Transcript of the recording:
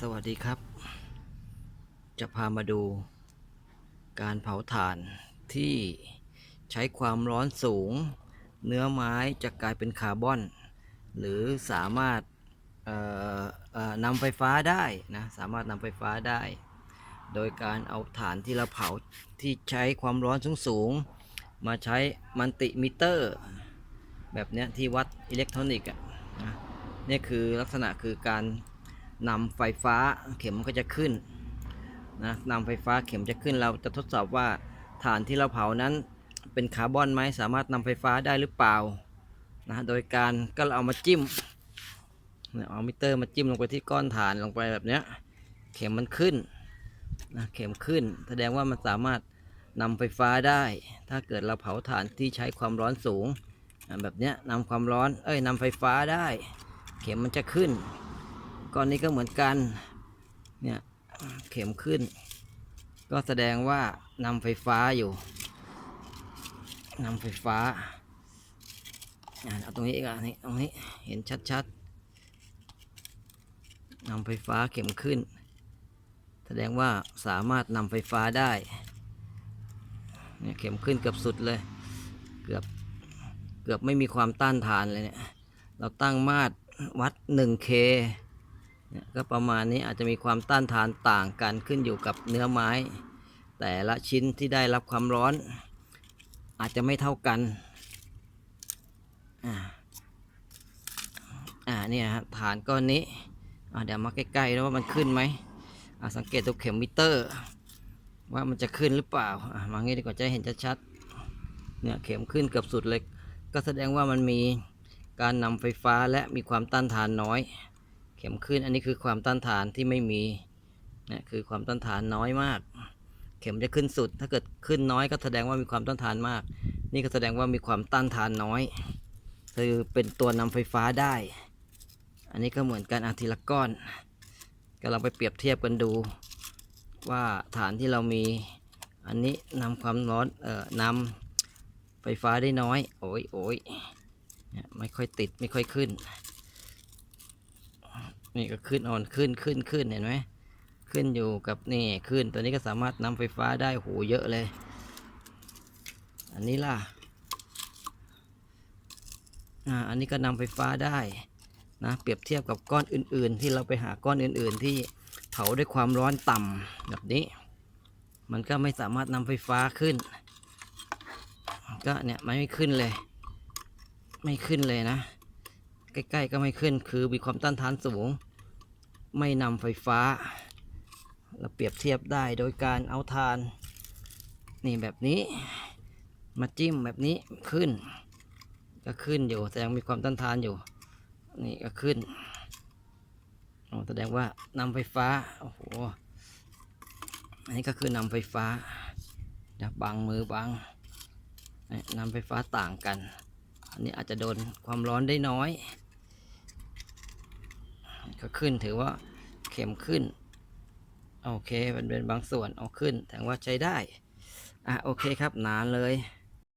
สวัสดีครับ จะพามาดูการเผาถ่านที่ใช้ความร้อนสูง เนื้อไม้จะกลายเป็นคาร์บอน หรือสามารถนำไฟฟ้าได้นะสามารถนำไฟฟ้าได้ โดยการเอาถ่านที่เราเผาที่ใช้ความร้อนสูงสูงๆมาใช้มันติมิเตอร์ แบบนี้ที่วัดอิเล็กทรอนิกส์อะนี่คือลักษณะคือการ นำไฟฟ้าเข็มก็จะขึ้นนะนำไฟฟ้าเข็มจะขึ้นเราจะทดสอบว่าฐานที่เราเผานั้นเป็นคาร์บอนไหมสามารถนำไฟฟ้าได้หรือเปล่านะโดยการก็เราเอามาจิ้มเอามิเตอร์มาจิ้มลงไปที่ก้อนฐานลงไปแบบเนี้ยเข็มมันขึ้นนะเข็มขึ้น แสดงว่ามันสามารถนำไฟฟ้าได้ ถ้าเกิดเราเผาถ่านที่ใช้ความร้อนสูง แบบเนี้ยนำความร้อนเอ้ยนำไฟฟ้าได้ เข็มมันจะขึ้น ก้อนนี้ก็เหมือนกัน เนี่ยเข็มขึ้น ก็แสดงว่านำไฟฟ้าอยู่นำไฟฟ้าอะเอาตรงนี้อีกอะนี่ตรงนี้เห็นชัดๆนำไฟฟ้าเข็มขึ้น แสดงว่าสามารถนำไฟฟ้าได้เนี่ยเข็มขึ้นเกือบสุดเลย เกือบเกือบไม่มีความต้านทานเลยเนี่ย เราตั้งมาตรวัด 1K เนี่ยก็ประมาณนี้อาจจะมีความต้านทานต่างกันขึ้นอยู่กับเนื้อไม้ แต่ละชิ้นที่ได้รับความร้อน อาจจะไม่เท่ากันอ่าอ่าเนี่ยฮะฐานก้อนนี้อ่าเดี๋ยวมาใกล้ๆแล้วว่ามันขึ้นไหมอ่าสังเกตตัวเข็มมิเตอร์ ว่ามันจะขึ้นหรือเปล่าอ่ามางี้ดีกว่าจะเห็นชัดๆเนี่ยเข็มขึ้นเกือบสุดเลยก็แสดงว่ามันมีการนำไฟฟ้าและมีความต้านทานน้อย ข็มขึ้นอันนี้คือความต้านทานที่ไม่มีนี่คือความต้านทานน้อยมาก เข็มจะขึ้นสุด ถ้าเกิดขึ้นน้อยก็แสดงว่ามีความต้านทานมาก นี่ก็แสดงว่ามีความต้านทานน้อย คือเป็นตัวนำไฟฟ้าได้ อันนี้ก็เหมือนกันอาทีละก้อนก็เราไปเปรียบเทียบกันดู ว่าฐานที่เรามีอันนี้นำความร้อนเอ่อนำไฟฟ้าได้น้อย โอ้ยโอ้ยนี่ยไม่ค่อยติดไม่ค่อยขึ้น นี่ก็ขึ้นอ่อนขึ้นขึ้นขึ้นเห็นไหมขึ้นอยู่กับนี่ขึ้นตัวนี้ก็สามารถนำไฟฟ้าได้โหเยอะเลย อันนี้ล่ะอ่าอันนี้ก็นำไฟฟ้าได้นะเปรียบเทียบกับก้อนอื่น ๆ ที่เราไปหาก้อนอื่น ๆ ที่เผาด้วยความร้อนต่ำแบบนี้ มันก็ไม่สามารถนำไฟฟ้าขึ้น ก็เนี่ยมันไม่ขึ้นเลย ไม่ขึ้นเลยนะ ใกล้ ๆ ก็ไม่ขึ้น คือมีความต้านทานสูง ไม่นำไฟฟ้า เราเปรียบเทียบได้โดยการเอาทาน นี่แบบนี้ มาจิ้มแบบนี้ขึ้น ก็ขึ้นอยู่แสดงมีความต้านทานอยู่ นี่ก็ขึ้นแสดงว่านำไฟฟ้า โอ้โห อันนี้ก็คือนำไฟฟ้าเดี๋ยวบังมือบังนำไฟฟ้าต่างกัน อันนี้อาจจะโดนความร้อนได้น้อย ก็ขึ้นถือว่าเข็มขึ้น โอเคมันเป็นบางส่วนเอาขึ้นแต่ว่าใช้ได้ อะโอเคครับหนานเลย